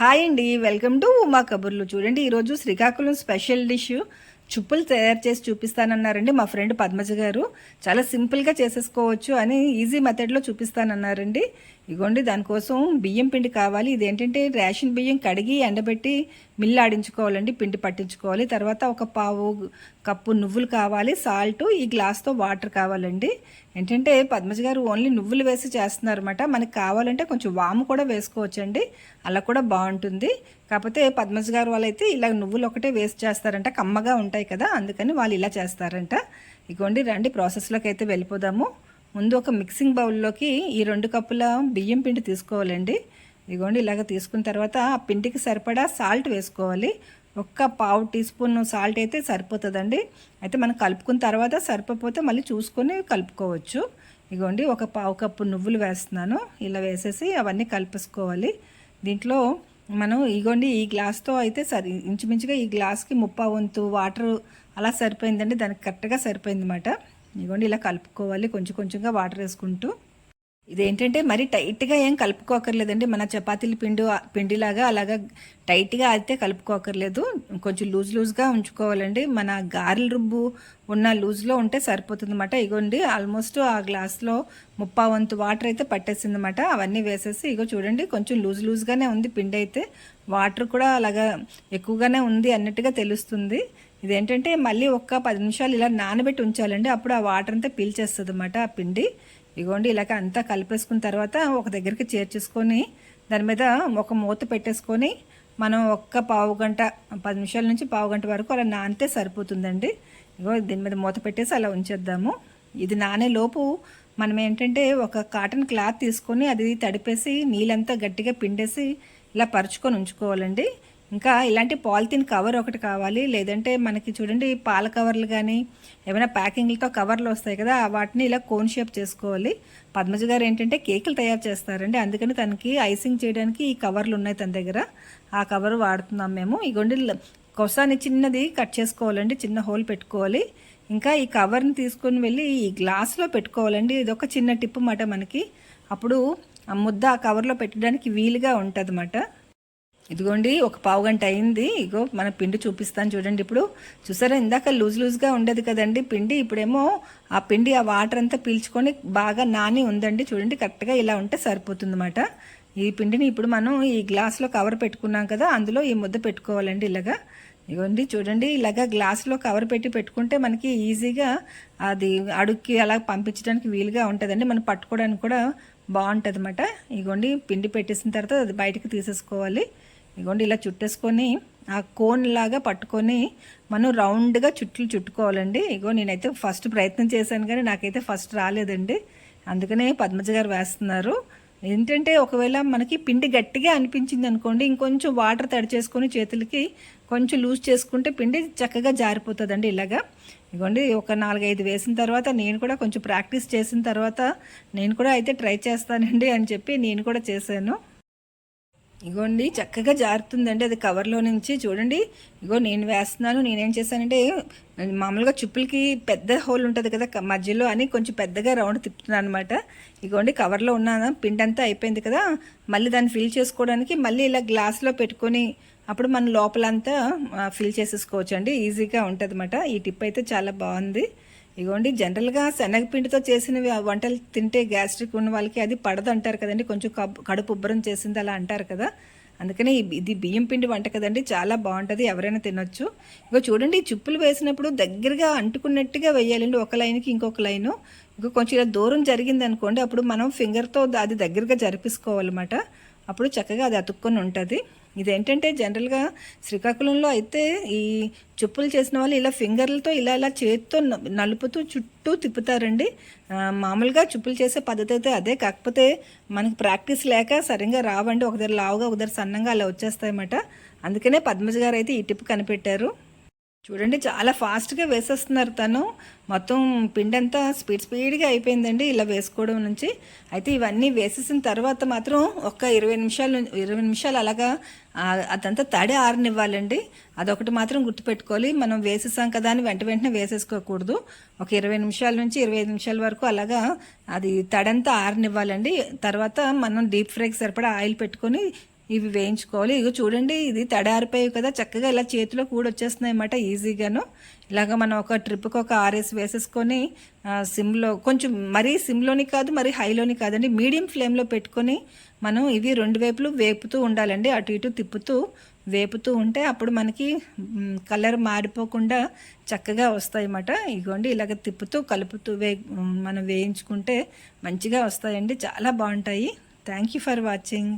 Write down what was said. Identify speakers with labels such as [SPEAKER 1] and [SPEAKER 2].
[SPEAKER 1] Hi అండి welcome to Uma కబుర్లు. చూడండి ఈరోజు శ్రీకాకుళం స్పెషల్ డిష్ చుప్పులు తయారు చేసి చూపిస్తానన్నారండి మా ఫ్రెండ్ పద్మజ గారు. చాలా సింపుల్గా చేసేసుకోవచ్చు అని ఈజీ మెథడ్లో చూపిస్తానన్నారండి. ఇగోండి దానికోసం బియ్యం పిండి కావాలి. ఇదేంటంటే రేషన్ బియ్యం కడిగి ఎండబెట్టి మిల్లు ఆడించుకోవాలండి పిండి పట్టించుకోవాలి. తర్వాత ఒక పావు కప్పు నువ్వులు కావాలి సాల్ట్ ఈ గ్లాస్తో వాటర్ కావాలండి. ఏంటంటే పద్మజ గారు ఓన్లీ నువ్వులు వేసి చేస్తున్నారన్నమాట. మనకి కావాలంటే కొంచెం వాము కూడా వేసుకోవచ్చండి. అలా కూడా బాగుంటుంది. కాకపోతే పద్మజ గారు వాళ్ళైతే ఇలా నువ్వులు ఒకటే వేస్ట్ చేస్తారంట. కమ్మగా ఉంటాయి కదా అందుకని వాళ్ళు ఇలా చేస్తారంట. ఇగోండి రండి ప్రాసెస్లోకి అయితే వెళ్ళిపోదాము. ముందు ఒక మిక్సింగ్ బౌల్లోకి ఈ రెండు కప్పుల బియ్యం పిండి తీసుకోవాలండి. ఇదిగోండి ఇలాగ తీసుకున్న తర్వాత ఆ పిండికి సరిపడా సాల్ట్ వేసుకోవాలి. ఒక్క పావు టీ స్పూన్ సాల్ట్ అయితే సరిపోతుందండి. అయితే మనం కలుపుకున్న తర్వాత సరిపోతే మళ్ళీ చూసుకొని కలుపుకోవచ్చు. ఇగోండి ఒక పావు కప్పు నువ్వులు వేస్తున్నాను. ఇలా వేసేసి అవన్నీ కలిపేసుకోవాలి. దీంట్లో మనం ఇగోండి ఈ గ్లాస్తో అయితే సరి ఇంచుమించుగా ఈ గ్లాస్కి ముప్పా వంతు వాటర్ అలా సరిపోయిందండి. దానికి కరెక్ట్గా సరిపోయింది అన్నమాట ఇగోండి ఇలా కలుపుకోవాలి. కొంచెం కొంచెంగా వాటర్ వేసుకుంటూ ఇదేంటంటే మరి టైట్గా ఏం కలుపుకోకర్లేదండి. మన చపాతీల పిండి పిండిలాగా అలాగా టైట్గా అయితే కలుపుకోకర్లేదు. కొంచెం లూజ్ లూజ్గా ఉంచుకోవాలండి. మన గారెల రుబ్బు ఉన్న లూజ్లో ఉంటే సరిపోతుంది అనమాట ఇగోండి ఆల్మోస్ట్ ఆ గ్లాస్లో ముప్పా వంతు వాటర్ అయితే పట్టేసింది అనమాట అవన్నీ వేసేసి ఇగో చూడండి కొంచెం లూజ్ లూజ్గానే ఉంది పిండి అయితే. వాటర్ కూడా అలాగా ఎక్కువగానే ఉంది అన్నట్టుగా తెలుస్తుంది. ఇదేంటంటే మళ్ళీ ఒక్క పది నిమిషాలు ఇలా నానబెట్టి ఉంచాలండి. అప్పుడు ఆ వాటర్ అంతా పీల్చేస్తుంది అనమాట ఆ పిండి. ఇగోండి ఇలాగ అంతా కలిపేసుకున్న తర్వాత ఒక దగ్గరికి చేర్చేసుకొని దాని మీద ఒక మూత పెట్టేసుకొని మనం ఒక్క పావు గంట పది నిమిషాల నుంచి పావు గంట వరకు అలా నానితే సరిపోతుందండి. ఇగో దీని మీద మూత పెట్టేసి అలా ఉంచేద్దాము. ఇది నానే లోపు మనం ఏంటంటే ఒక కాటన్ క్లాత్ తీసుకొని అది తడిపేసి నీళ్ళంతా గట్టిగా పిండేసి ఇలా పరుచుకొని ఉంచుకోవాలండి. ఇంకా ఇలాంటి పాలిథిన్ కవర్ ఒకటి కావాలి. లేదంటే మనకి చూడండి పాల కవర్లు కానీ ఏమైనా ప్యాకింగ్లతో కవర్లు వస్తాయి కదా వాటిని ఇలా కోన్ షేప్ చేసుకోవాలి. పద్మజ గారు ఏంటంటే కేకులు తయారు చేస్తారండి. అందుకని తనకి ఐసింగ్ చేయడానికి ఈ కవర్లు ఉన్నాయి తన దగ్గర. ఆ కవర్ వాడుతున్నాం మేము. ఇగోండి కొసాని చిన్నది కట్ చేసుకోవాలండి. చిన్న హోల్ పెట్టుకోవాలి. ఇంకా ఈ కవర్ని తీసుకొని వెళ్ళి ఈ గ్లాస్లో పెట్టుకోవాలండి. ఇది ఒక చిన్న టిప్ మాట మనకి. అప్పుడు ఆ ముద్ద ఆ కవర్లో పెట్టడానికి వీలుగా ఉంటుంది అన్నమాట ఇదిగోండి ఒక పావు గంట అయింది. ఇగో మన పిండి చూపిస్తాను చూడండి ఇప్పుడు. చూసారా ఇందాక లూజ్ లూజ్గా ఉండేది కదండి పిండి. ఇప్పుడేమో ఆ పిండి ఆ వాటర్ అంతా పీల్చుకొని బాగా నాని ఉందండి. చూడండి కరెక్ట్గా ఇలా ఉంటే సరిపోతుంది ఈ పిండిని ఇప్పుడు మనం ఈ గ్లాస్లో కవర్ పెట్టుకున్నాం కదా అందులో ఈ ముద్ద పెట్టుకోవాలండి ఇలాగా. ఇగోండి చూడండి ఇలాగా గ్లాస్లో కవర్ పెట్టి పెట్టుకుంటే మనకి ఈజీగా అది అడుక్కి అలా పంపించడానికి వీలుగా ఉంటుందండి. మనం పట్టుకోవడానికి కూడా బాగుంటుంది అనమాట ఇగోండి పిండి పెట్టేసిన తర్వాత అది బయటకు తీసేసుకోవాలి. ఇగోండి ఇలా చుట్టేసుకొని ఆ కోన్ లాగా పట్టుకొని మనం రౌండ్గా చుట్లు చుట్టుకోవాలండి. ఇగో నేనైతే ఫస్ట్ ప్రయత్నం చేశాను కానీ నాకైతే ఫస్ట్ రాలేదండి. అందుకనే పద్మజ గారు వేస్తున్నారు. ఏంటంటే ఒకవేళ మనకి పిండి గట్టిగా అనిపించింది అనుకోండి ఇంకొంచెం వాటర్ తడి చేసుకొని చేతులకి కొంచెం లూజ్ చేసుకుంటే పిండి చక్కగా జారిపోతుందండి ఇలాగా. ఇగోండి ఒక నాలుగైదు వేసిన తర్వాత నేను కూడా కొంచెం ప్రాక్టీస్ చేసిన తర్వాత నేను కూడా అయితే ట్రై చేస్తానండి అని చెప్పి నేను కూడా చేశాను. ఇగోండి చక్కగా జారుతుందండి అది కవర్లో నుంచి. చూడండి ఇగో నేను వేస్తున్నాను నేనేం చేశానంటే మామూలుగా చుప్పులకి పెద్ద హోల్ ఉంటుంది కదా మధ్యలో అని కొంచెం పెద్దగా రౌండ్ తిప్పుతున్నాను అనమాట ఇగోండి కవర్లో ఉన్న పిండి అంతా అయిపోయింది కదా మళ్ళీ దాన్ని ఫిల్ చేసుకోవడానికి మళ్ళీ ఇలా గ్లాస్లో పెట్టుకొని అప్పుడు మన లోపలంతా ఫిల్ చేసేసుకోవచ్చు అండి ఈజీగా ఉంటుంది ఈ టిప్ అయితే చాలా బాగుంది. ఇగోండి జనరల్గా శనగపిండితో చేసిన వంటలు తింటే గ్యాస్ట్రిక్ ఉన్న వాళ్ళకి అది పడదు అంటారు కదండి. కొంచెం కడుపు ఉబ్బరం చేసింది అలా అంటారు కదా. అందుకనే ఇది బియ్యం పిండి వంట కదండి. చాలా బాగుంటుంది ఎవరైనా తినొచ్చు. ఇగో చూడండి చుప్పులు వేసినప్పుడు దగ్గరగా అంటుకున్నట్టుగా వేయాలండి. ఒక లైన్కి ఇంకొక లైను. ఇంకో కొంచెం ఇలా దూరం జరిగింది అనుకోండి అప్పుడు మనం ఫింగర్తో అది దగ్గరగా జరిపించుకోవాలన్నమాట అప్పుడు చక్కగా అది అతుక్కొని ఉంటుంది. ఇదేంటంటే జనరల్గా శ్రీకాకుళంలో అయితే ఈ చెప్పులు చేసిన వాళ్ళు ఇలా ఫింగర్లతో ఇలా ఇలా చేతితో నలుపుతూ చుట్టూ తిప్పుతారండి. మామూలుగా చెప్పులు చేసే పద్ధతి అయితే అదే. కాకపోతే మనకి ప్రాక్టీస్ లేక సరిగ్గా రావండి. ఒకదారి లావుగా ఒకదారి సన్నంగా అలా వచ్చేస్తాయన్నమాట. అందుకనే పద్మజ గారు అయితే ఈ టిప్ కనిపెట్టారు. చూడండి చాలా ఫాస్ట్గా వేసేస్తున్నారు తను. మొత్తం పిండి అంతా స్పీడ్ స్పీడ్గా అయిపోయిందండి ఇలా వేసుకోవడం నుంచి. అయితే ఇవన్నీ వేసేసిన తర్వాత మాత్రం ఒక ఇరవై నిమిషాలు ఇరవై నిమిషాలు అలాగా అదంతా తడి ఆరనివ్వాలండి. అదొకటి మాత్రం గుర్తుపెట్టుకోవాలి. మనం వేసేసాం కదా అని వెంట వెంటనే వేసేసుకోకూడదు. ఒక ఇరవై నిమిషాల నుంచి ఇరవై నిమిషాల వరకు అలాగా అది తడంతా ఆరనివ్వాలండి. తర్వాత మనం డీప్ ఫ్రైకి సరిపడా ఆయిల్ పెట్టుకొని ఇవి వేయించుకోవాలి. ఇక చూడండి ఇది తడారిపోయాయి కదా చక్కగా ఇలా చేతిలో కూడా వచ్చేస్తున్నాయి అన్నమాట ఈజీగాను. ఇలాగ మనం ఒక ట్రిప్కి ఒక ఆర్ఎస్ వేసేసుకొని సిమ్లో కొంచెం మరీ సిమ్లోని కాదు మరీ హైలోని కాదండి మీడియం ఫ్లేమ్లో పెట్టుకొని మనం ఇవి రెండు వైపులు వేపుతూ ఉండాలండి. అటు ఇటు తిప్పుతూ వేపుతూ ఉంటే అప్పుడు మనకి కలర్ మారిపోకుండా చక్కగా వస్తాయి అన్నమాట. ఇగోండి ఇలాగ తిప్పుతూ కలుపుతూ వే మనం వేయించుకుంటే మంచిగా వస్తాయండి. చాలా బాగుంటాయి. Thank you for watching.